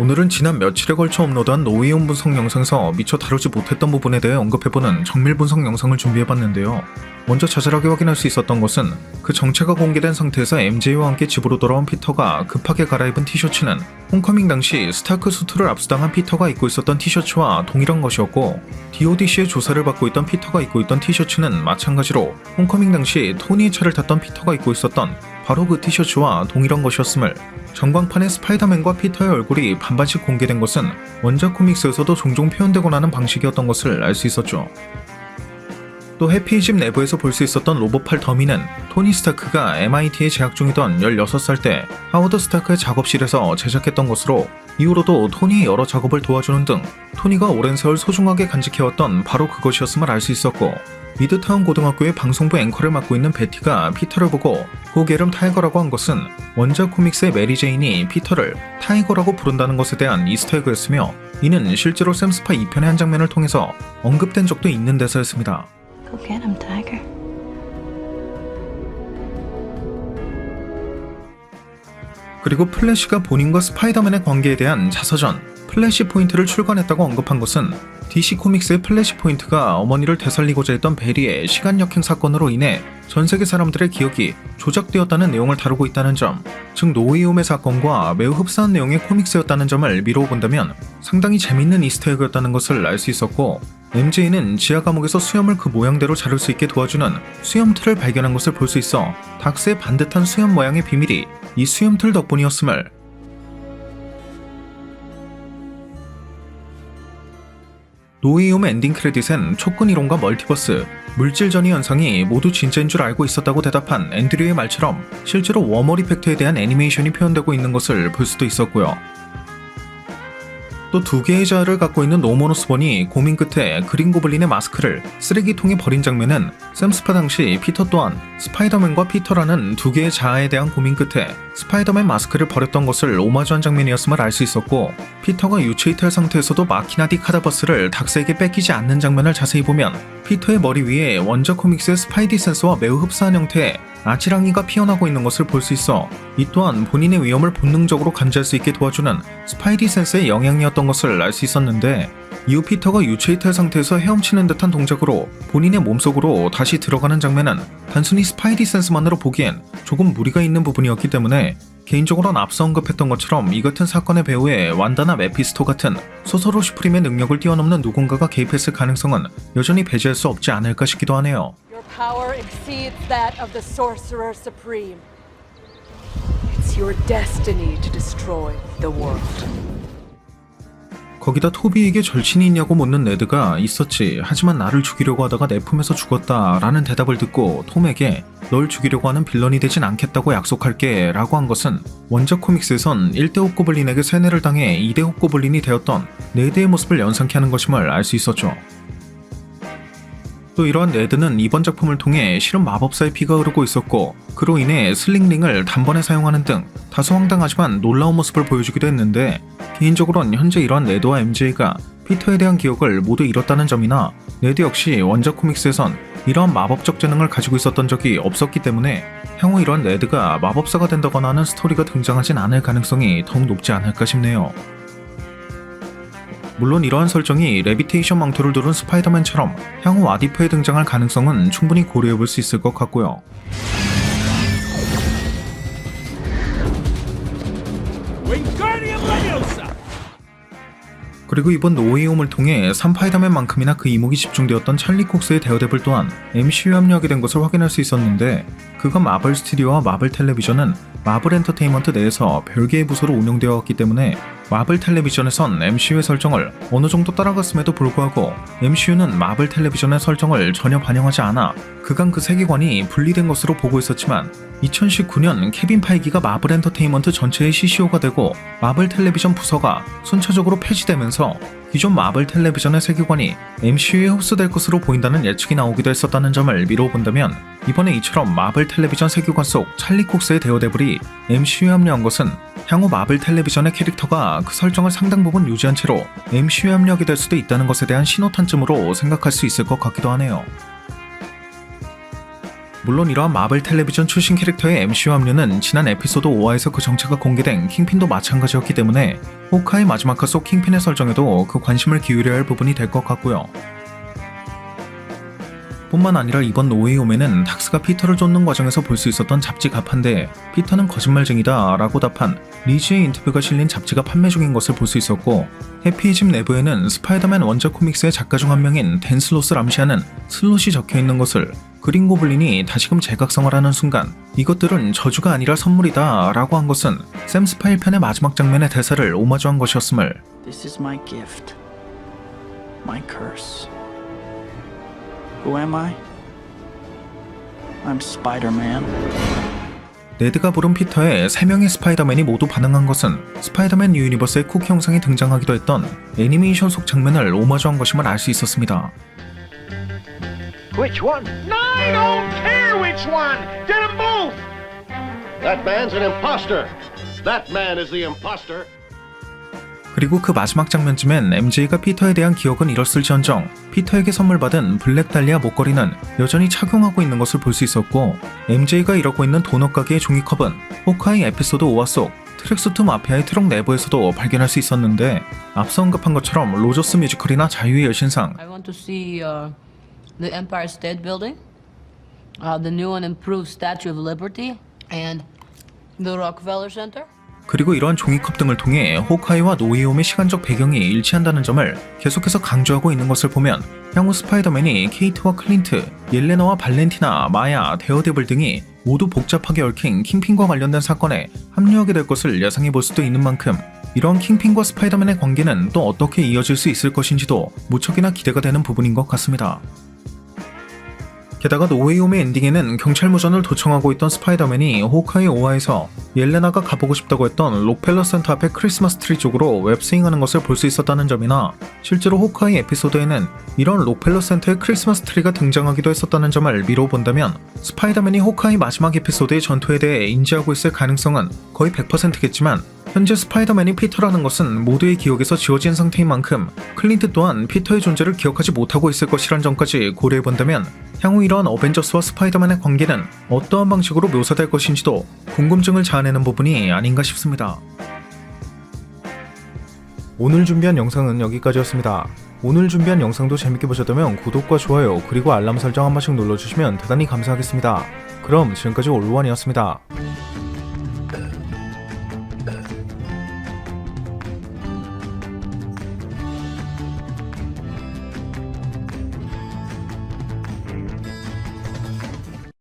오늘은 지난 며칠에 걸쳐 업로드한 노웨이홈 분석 영상에서 미처 다루지 못했던 부분에 대해 언급해보는 정밀 분석 영상을 준비해봤는데요. 먼저 자잘하게 확인할 수 있었던 것은 그 정체가 공개된 상태에서 MJ와 함께 집으로 돌아온 피터가 급하게 갈아입은 티셔츠는 홈커밍 당시 스타크 수트를 압수당한 피터가 입고 있었던 티셔츠와 동일한 것이었고 DODC의 조사를 받고 있던 피터가 입고 있던 티셔츠는 마찬가지로 홈커밍 당시 토니의 차를 탔던 피터가 입고 있었던 바로 그 티셔츠와 동일한 것이었음을 전광판에 스파이더맨과 피터의 얼굴이 반반씩 공개된 것은 원작 코믹스에서도 종종 표현되곤 하는 방식이었던 것을 알 수 있었죠. 또 해피집 내부에서 볼 수 있었던 로봇팔 더미는 토니 스타크가 MIT에 재학 중이던 16살 때 하워드 스타크의 작업실에서 제작했던 것으로 이후로도 토니의 여러 작업을 도와주는 등 토니가 오랜 세월 소중하게 간직해왔던 바로 그것이었음을 알 수 있었고 미드타운 고등학교의 방송부 앵커를 맡고 있는 베티가 피터를 보고 곡 이름 타이거라고 한 것은 원작 코믹스의 메리 제인이 피터를 타이거라고 부른다는 것에 대한 이스터에그였으며 이는 실제로 샘스파 2편의 한 장면을 통해서 언급된 적도 있는 대사였습니다. Go get him, Tiger. 그리고 플래시가 본인과 스파이더맨의 관계에 대한 자서전 플래시 포인트를 출간했다고 언급한 것은 DC 코믹스의 플래시 포인트가 어머니를 되살리고자 했던 베리의 시간 역행 사건으로 인해 전 세계 사람들의 기억이 조작되었다는 내용을 다루고 있다는 점, 즉 노웨이홈의 사건과 매우 흡사한 내용의 코믹스였다는 점을 미루어 본다면 상당히 재밌는 이스터에그였다는 것을 알 수 있었고 MJ는 지하 감옥에서 수염을 그 모양대로 자를 수 있게 도와주는 수염틀을 발견한 것을 볼 수 있어 닥스의 반듯한 수염 모양의 비밀이 이 수염틀 덕분이었음을 노웨이홈 엔딩 크레딧엔 촉근 이론과 멀티버스, 물질 전이 현상이 모두 진짜인 줄 알고 있었다고 대답한 앤드류의 말처럼 실제로 워머 이펙트에 대한 애니메이션이 표현되고 있는 것을 볼 수도 있었고요. 또 두 개의 자아를 갖고 있는 노먼 오스본이 고민 끝에 그린 고블린의 마스크를 쓰레기통에 버린 장면은 샘스파 당시 피터 또한 스파이더맨과 피터라는 두 개의 자아에 대한 고민 끝에 스파이더맨 마스크를 버렸던 것을 오마주한 장면이었음을 알 수 있었고 피터가 유체이탈 상태에서도 마키나디 카다버스를 닥스에게 뺏기지 않는 장면을 자세히 보면 피터의 머리 위에 원작 코믹스의 스파이디 센스와 매우 흡사한 형태의 아치랑이가 피어나고 있는 것을 볼 수 있어 이 또한 본인의 위험을 본능적으로 감지할 수 있게 도와주는 스파이디 센스의 영향이었던 것을 알 수 있었는데 이후 피터가 유체이탈 상태에서 헤엄치는 듯한 동작으로 본인의 몸속으로 다시 들어가는 장면은 단순히 스파이디 센스만으로 보기엔 조금 무리가 있는 부분이었기 때문에 개인적으로는 앞서 언급했던 것처럼 이 같은 사건의 배우에 완다나 메피스토 같은 소서로 슈프림의 능력을 뛰어넘는 누군가가 개입했을 가능성은 여전히 배제할 수 없지 않을까 싶기도 하네요. 거기다 토비에게 절친이 있냐고 묻는 네드가 있었지. 하지만 나를 죽이려고 하다가 내 품에서 죽었다. 라는 대답을 듣고 톰에게 널 죽이려고 하는 빌런이 되진 않겠다고 약속할게. 라고 한 것은 원작 코믹스에선 1대 홉고블린에게 세뇌를 당해 2대 홉고블린이 되었던 네드의 모습을 연상케 하는 것임을 알 수 있었죠. 또 이러한 네드는 이번 작품을 통해 실은 마법사의 피가 흐르고 있었고 그로 인해 슬링링을 단번에 사용하는 등 다소 황당하지만 놀라운 모습을 보여주기도 했는데 개인적으로는 현재 이러한 네드와 MJ가 피터에 대한 기억을 모두 잃었다는 점이나 네드 역시 원작 코믹스에선 이러한 마법적 재능을 가지고 있었던 적이 없었기 때문에 향후 이러한 네드가 마법사가 된다거나 하는 스토리가 등장하진 않을 가능성이 더욱 높지 않을까 싶네요. 물론 이러한 설정이 레비테이션 망토를 두른 스파이더맨처럼 향후 와디프에 등장할 가능성은 충분히 고려해볼 수 있을 것 같고요. 그리고 이번 노웨이홈을 통해 삼파이더맨만큼이나 그 이목이 집중되었던 찰리 콕스의 데어데블 또한 MCU 합류하게 된 것을 확인할 수 있었는데 그가 마블 스튜디오와 마블 텔레비전은 마블 엔터테인먼트 내에서 별개의 부서로 운영되어 왔기 때문에 마블 텔레비전에선 MCU의 설정을 어느 정도 따라갔음에도 불구하고 MCU는 마블 텔레비전의 설정을 전혀 반영하지 않아 그간 그 세계관이 분리된 것으로 보고 있었지만 2019년 케빈 파이기가 마블 엔터테인먼트 전체의 CCO가 되고 마블 텔레비전 부서가 순차적으로 폐지되면서 기존 마블 텔레비전의 세계관이 MCU에 흡수될 것으로 보인다는 예측이 나오기도 했었다는 점을 미루어 본다면 이번에 이처럼 마블 텔레비전 세계관 속 찰리 콕스의 데어데블이 MCU에 합류한 것은 향후 마블 텔레비전의 캐릭터가 그 설정을 상당 부분 유지한 채로 MCU에 합류하게 될 수도 있다는 것에 대한 신호탄쯤으로 생각할 수 있을 것 같기도 하네요. 물론 이러한 마블 텔레비전 출신 캐릭터의 MCU 합류는 지난 에피소드 5화에서 그 정체가 공개된 킹핀도 마찬가지였기 때문에 호카의 마지막 화 속 킹핀의 설정에도 그 관심을 기울여야 할 부분이 될 것 같고요. 뿐만 아니라 이번 노웨이홈에는 닥스가 피터를 쫓는 과정에서 볼 수 있었던 잡지 가판데 피터는 거짓말쟁이다 라고 답한 리즈의 인터뷰가 실린 잡지가 판매 중인 것을 볼 수 있었고 해피의 집 내부에는 스파이더맨 원작 코믹스의 작가 중 한 명인 댄 슬롯을 암시하는 슬롯이 적혀 있는 것을 그린 고블린이 다시금 재각성을 하는 순간 이것들은 저주가 아니라 선물이다 라고 한 것은 샘 스파일 편의 마지막 장면의 대사를 오마주한 것이었음을 This is my gift. My curse. Who am I? I'm Spider Man. 네드가 부른 피터의 세 명의 스파이더맨이 모두 반응한 것은 스파이더맨 유니버스의 쿡 형상이 등장하기도 했던 애니메이션 속 장면을 오마주한 것임을 알 수 있었습니다. Which one? I don't care which one! Get them both! That man's an imposter. That man is the imposter. 그리고 그 마지막 장면쯤엔 MJ가 피터에 대한 기억은 잃었을지언정 피터에게 선물 받은 블랙 달리아 목걸이는 여전히 착용하고 있는 것을 볼 수 있었고 MJ가 일하고 있는 도넛 가게의 종이컵은 호카이 에피소드 5화 속 트랙수트 마피아의 트럭 내부에서도 발견할 수 있었는데 앞서 언급한 것처럼 로저스 뮤지컬이나 자유의 여신상 I want to see uh, the Empire State Building, uh, the new and improved Statue of Liberty, and the Rockefeller Center. 그리고 이러한 종이컵 등을 통해 호카이와 노이홈의 시간적 배경이 일치한다는 점을 계속해서 강조하고 있는 것을 보면 향후 스파이더맨이 케이트와 클린트, 옐레나와 발렌티나, 마야, 데어데블 등이 모두 복잡하게 얽힌 킹핀과 관련된 사건에 합류하게 될 것을 예상해 볼 수도 있는 만큼 이런 킹핀과 스파이더맨의 관계는 또 어떻게 이어질 수 있을 것인지도 무척이나 기대가 되는 부분인 것 같습니다. 게다가 노웨이홈의 엔딩에는 경찰 무전을 도청하고 있던 스파이더맨이 호카이 5화에서 옐레나가 가보고 싶다고 했던 록펠러 센터 앞의 크리스마스 트리 쪽으로 웹스윙하는 것을 볼 수 있었다는 점이나 실제로 호카이 에피소드에는 이런 록펠러 센터의 크리스마스 트리가 등장하기도 했었다는 점을 미뤄 본다면 스파이더맨이 호카이 마지막 에피소드의 전투에 대해 인지하고 있을 가능성은 거의 100%겠지만 현재 스파이더맨이 피터라는 것은 모두의 기억에서 지워진 상태인 만큼 클린트 또한 피터의 존재를 기억하지 못하고 있을 것이란 점까지 고려해 본다면 향후 이러한 어벤져스와 스파이더맨의 관계는 어떠한 방식으로 묘사될 것인지도 궁금증을 자아내는 부분이 아닌가 싶습니다. 오늘 준비한 영상은 여기까지였습니다. 오늘 준비한 영상도 재밌게 보셨다면 구독과 좋아요 그리고 알람 설정 한 번씩 눌러주시면 대단히 감사하겠습니다. 그럼 지금까지 올루원이었습니다.